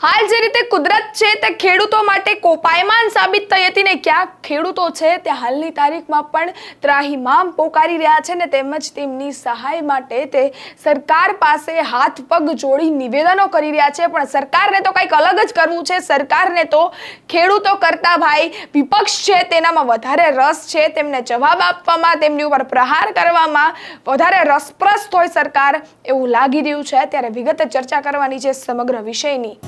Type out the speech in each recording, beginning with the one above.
હાલ જે રીતે કુદરત છે તે ખેડૂતો માટે કોપાયમાન સાબિત થઈ હતી ને ક્યાંક ખેડૂતો છે તે હાલની તારીખમાં પણ ત્રાહિમામ પોકારી રહ્યા છે ને તેમજ તેમની સહાય માટે તે સરકાર પાસે હાથ પગ જોડી નિવેદનો કરી રહ્યા છે. પણ સરકારને તો કંઈક અલગ જ કરવું છે. સરકારને તો ખેડૂતો કરતા ભાઈ વિપક્ષ છે તેનામાં વધારે રસ છે. તેમને જવાબ આપવામાં, તેમની ઉપર પ્રહાર કરવામાં વધારે રસપ્રસ્ત હોય સરકાર એવું લાગી રહ્યું છે. ત્યારે વિગતે ચર્ચા કરવાની છે સમગ્ર વિષયની.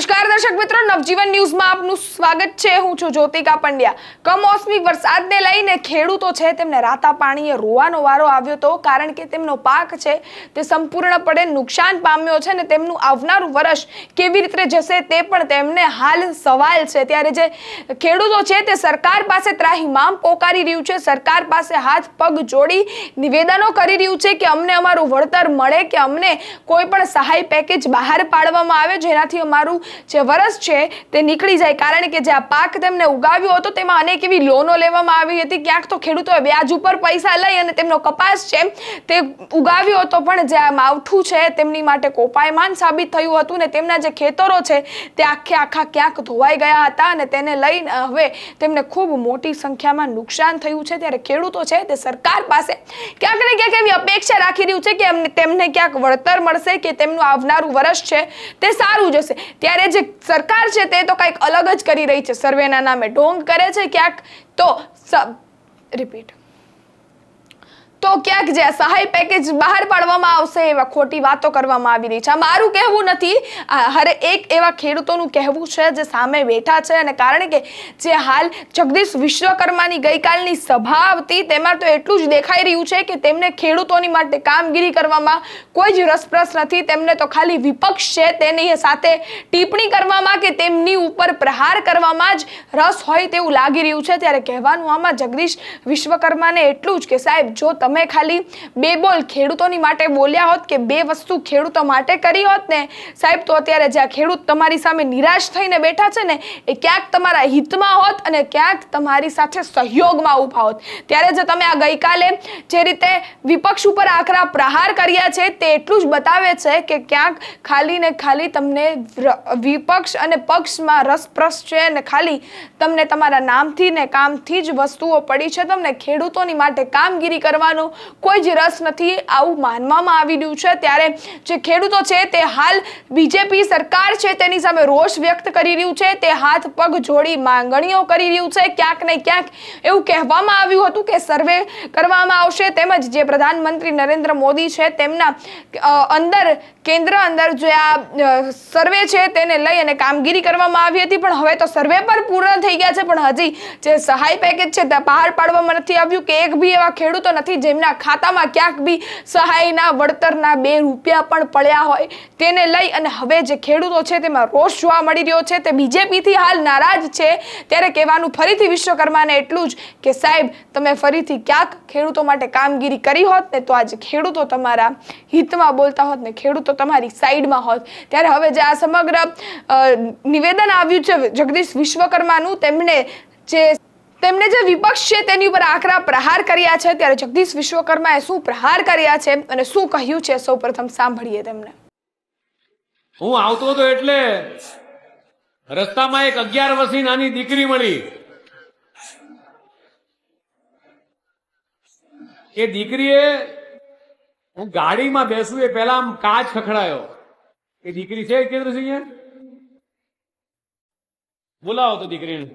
નમસ્કાર દર્શક મિત્રો, નવજીવન ન્યૂઝમાં આપનું સ્વાગત છે. હું છું જ્યોતિકા પંડ્યા. કમોસમી વરસાદને લઈને ખેડૂતો છે, તેમને રાતા પાણીએ રોવાનો વારો આવ્યો હતો. કારણ કે તેમનો પાક છે, તે સંપૂર્ણપણે નુકસાન પામ્યો છે ને તેમનું આવનારું વર્ષ કેવી રીતે જશે તે પણ તેમને હાલ સવાલ છે. ત્યારે જે ખેડૂતો છે, તે સરકાર પાસે ત્રાહિમામ પોકારી રહ્યું છે. સરકાર પાસે હાથ, પગ જોડી નિવેદનો કરી રહ્યું છે કે અમને અમારું વળતર મળે, કે અમને કોઈ પણ સહાય પેકેજ બહાર પાડવામાં આવે, જેનાથી અમારું જે વરસ છે તે નીકળી જાય. કારણ કે જે આ પાક તેમને ઉગાવ્યો હતો, તેમાં અનેક એવી લોનો લેવામાં આવી હતી. ક્યાંક તો ખેડૂતોએ વ્યાજ ઉપર પૈસા લઈ અને તેમનો કપાસ છે તે ઉગાવ્યો હતો, પણ જે આ માવઠું છે તેમની માટે કોપાયમાન સાબિત થયું હતું ને તેમના જે ખેતરો છે તે આખે આખા ક્યાંક ધોવાઈ ગયા હતા અને તેને લઈને હવે તેમને ખૂબ મોટી સંખ્યામાં નુકસાન થયું છે. ત્યારે ખેડૂતો છે તે સરકાર પાસે ક્યાંક ને ક્યાંક એવી અપેક્ષા રાખી રહ્યું છે કે તેમને ક્યાંક વળતર મળશે કે તેમનું આવનારું વર્ષ છે તે સારું જશે. ત્યારે જે સરકાર છે તે તો કંઈક અલગ જ કરી રહી છે. સર્વેના નામે ઢોંગ કરે છે ક્યાંક તો રિપીટ. તો ક્યાંક જે સહાય પેકેજ બહાર પાડવામાં આવશે એવા ખોટી વાતો કરવામાં આવી રહી છે. આ મારું કહેવું નથી. હરે એક એવા ખેડૂતોનું કહેવું છે જે સામે બેઠા છે અને કારણ કે જે હાલ જગદીશ વિશ્વકર્માની ગઈકાલની સભા હતી, તેમાં તો એટલું જ દેખાઈ રહ્યું છે કે તેમને ખેડૂતોની માટે કામગીરી કરવામાં કોઈ જ રસપ્રસ નથી. તેમને તો ખાલી વિપક્ષ છે, તેની સાથે ટિપ્પણી કરવામાં કે તેમની ઉપર પ્રહાર કરવામાં જ રસ હોય તેવું લાગી રહ્યું છે. ત્યારે કહેવાનું આમાં જગદીશ વિશ્વકર્માને એટલું જ કે સાહેબ, જો તમે ખાલી બે બોલ ખેડૂતોની માટે બોલ્યા હોત કે બે વસ્તુ ખેડૂતો માટે કરી હોત ને, સાહેબ, તો અત્યારે જ્યાં ખેડૂત તમારી સામે નિરાશ થઈને બેઠા છે ને, એ ક્યાંક તમારા હિતમાં હોત અને ક્યાંક તમારી સાથે સહયોગમાં ઊભા હોત. ત્યારે જે તમે આ ગઈકાલે જે રીતે વિપક્ષ ઉપર આકરા પ્રહાર કર્યા છે, તે એટલું જ બતાવે છે કે ક્યાંક ખાલી ને ખાલી તમને વિપક્ષ અને પક્ષમાં રસપ્રસ છે ને ખાલી તમને તમારા નામથી ને કામથી જ વસ્તુઓ પડી છે, તમને ખેડૂતોની માટે કામગીરી કરવાનો કોઈ જ રસ નથી આવું માનવામાં આવી રહ્યું છે. ત્યારે જે ખેડૂતો છે તે હાલ બીજેપી સરકાર છે તેની સામે રોષ વ્યક્ત કરી રહ્યું છે. તે હાથ, પગ, જોડી માંગણીઓ કરી રહ્યું છે. ક્યાંક ને ક્યાંક એવું કહેવામાં આવ્યું હતું કે સર્વે કરવામાં આવશે તેમજ જે પ્રધાનમંત્રી નરેન્દ્ર મોદી છે તેમના અંદર, કેન્દ્ર અંદર જે આ સર્વે છે તેને લઈ અને કામગીરી કરવામાં આવી હતી. પણ હવે તો સર્વે પર પૂર્ણ થઈ ગયા છે. પણ હજી જે સહાય પેકેજ છે તે બહાર પાડવામાં નથી આવ્યું કે એક બી એવા ખેડૂતો નથી જેમના ખાતામાં ક્યાંક બી સહાયના વળતરના બે રૂપિયા પણ પડ્યા હોય, તેને લઈ અને હવે જે ખેડૂતો છે તેમાં રોષ જોવા મળી રહ્યો છે. તે બીજેપીથી હાલ નારાજ છે. ત્યારે કહેવાનું ફરીથી વિશ્વકર્માને એટલું જ કે સાહેબ, તમે ફરીથી ક્યાંક ખેડૂતો માટે કામગીરી કરી હોત ને તો આજે ખેડૂતો તમારા હિતમાં બોલતા હોત ને ખેડૂતો તમારી સાઈડમાં હોત. ત્યારે હવે જે આ સમગ્ર નિવેદન આવ્યું છે જગદીશ વિશ્વકર્માનું તેમણે જે તેમણે જે વિપક્ષ છે તેની ઉપર આકરા પ્રહાર કર્યા છે, ત્યારે જગદીશ વિશ્વકર્માએ શું પ્રહાર કર્યા છે અને શું કહ્યું છે સૌપ્રથમ સાંભળીએ તેમને. હું આવતો હતો એટલે રસ્તામાં એક અગિયાર વર્ષની નાની દીકરી મળી. એ દીકરીએ હું ગાડીમાં બેસું એ પહેલા આમ કાચ ખખડાયો. એ દીકરી છે કેન્દ્રસિંહ? બોલાવો તો દીકરીને.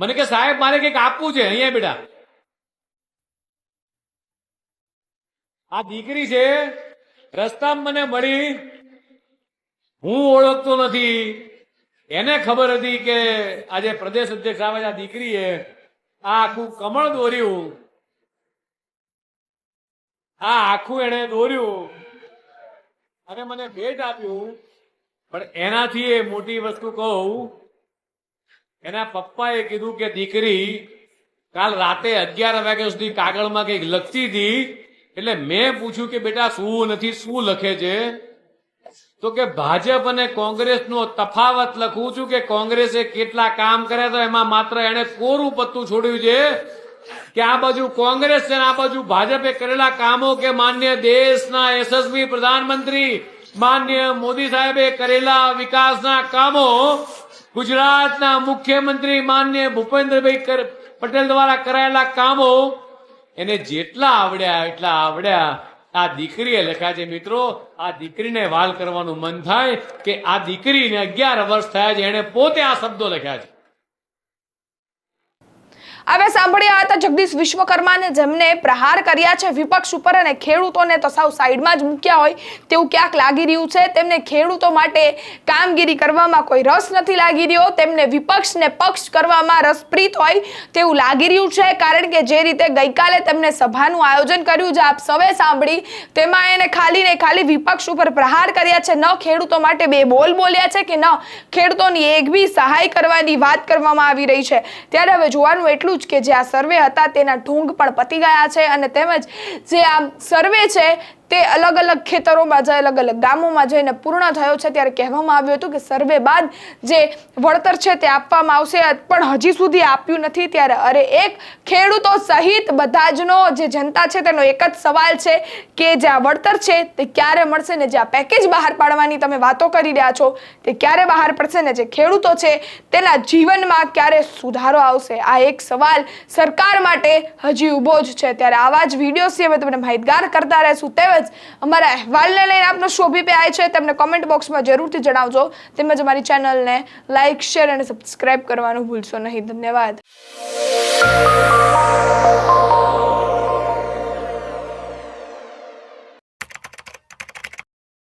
મને કે સાહેબ, મારે કંઈક આપવું છે અહીંયા બેટા. આ દીકરી છે, રસ્તામાં મને મળી. હું ઓળખતો નથી. એને ખબર હતી કે આજે પ્રદેશ અધ્યક્ષ આવે આ દીકરીએ આ આખું કમળ દોર્યું. આ આખું એને દોર્યું. અને મને ભેટ આપ્યું. પણ એનાથી એ મોટી વસ્તુ કહું એના પપ્પાએ કીધું કે, દીકરી, કાલ રાતે અગિયાર વાગ્યા સુધી કાગળમાં કંઈક લખતી હતી, એટલે મેં પૂછ્યું કે, બેટા, શું નથી, શું લખે છે? તો કે, ભાજપ અને કોંગ્રેસનો તફાવત લખું છું કે, કોંગ્રેસે કેટલા કામ કર્યા તો એમાં માત્ર એણે કોરું પત્તું છોડ્યું છે કે આ બાજુ કોંગ્રેસ છે આ બાજુ ભાજપે કરેલા કામો કે માન્ય દેશના યશસ્વી પ્રધાનમંત્રી, માન્ય મોદી સાહેબે કરેલા વિકાસના કામો ગુજરાતના મુખ્યમંત્રી માન્ય ભૂપેન્દ્રભાઈ પટેલ દ્વારા કરાયેલા કામો એને જેટલા આવડ્યા, એટલા આવડ્યા. આ દીકરીએ લખ્યા છે, મિત્રો, આ દીકરીને વાલ કરવાનું મન થાય કે આ દીકરીને અગિયાર વર્ષ થયા છે, એણે પોતે આ શબ્દો લખ્યા છે. હવે સાંભળ્યા હતા જગદીશ વિશ્વકર્માને જેમને પ્રહાર કર્યા છે વિપક્ષ ઉપર અને ખેડૂતોને તો સાવ સાઈડમાં જ મૂક્યા હોય તેવું ક્યાંક લાગી રહ્યું છે. તેમને ખેડૂતો માટે કામગીરી કરવામાં કોઈ રસ નથી લાગી રહ્યો. તેમને વિપક્ષને પક્ષ કરવામાં રસપ્રીત હોય તેવું લાગી રહ્યું છે. કારણ કે જે રીતે ગઈકાલે તેમને સભાનું આયોજન કર્યું છે આપ સૌએ સાંભળી, તેમાં એને ખાલી ને ખાલી વિપક્ષ ઉપર પ્રહાર કર્યા છે. ન ખેડૂતો માટે બે બોલ બોલ્યા છે કે ન ખેડૂતોની એક બી સહાય કરવાની વાત કરવામાં આવી રહી છે. ત્યારે હવે જોવાનું એટલું જ કે જે આ સર્વે હતા તેના ઢોંગ પણ પતી ગયા છે અને તેમજ જે આ સર્વે છે તે અલગ અલગ ખેતરોમાં જઈ અલગ અલગ ગામોમાં જઈને પૂર્ણ થયો છે. ત્યારે કહેવામાં આવ્યું હતું કે સર્વે બાદ જે વળતર છે તે આપવામાં આવશે. પણ હજી સુધી આપ્યું નથી. ત્યારે અરે એક ખેડૂતો સહિત બધા જનો જે જનતા છે તેનો એક જ સવાલ છે કે જે આ વળતર છે તે ક્યારે મળશે ને જે આ પેકેજ બહાર પાડવાની તમે વાતો કરી રહ્યા છો, તે ક્યારે બહાર પડશે ને જે ખેડૂતો છે તેના જીવનમાં ક્યારે સુધારો આવશે? આ એક સવાલ સરકાર માટે હજી ઊભો જ છે. ત્યારે આવા જ વીડિયો સિવાય તમને માહિતગાર કરતા રહેશું. તેમજ અમારા અહેવાલને લઈને આપનો શું અભિપ્રાય છે, તેમને કોમેન્ટ બોક્સમાં જરૂરથી જણાવજો. તેમજ અમારી ચેનલને લાઇક શેર અને સબસ્ક્રાઇબ કરવાનું ભૂલશો નહીં. ધન્યવાદ.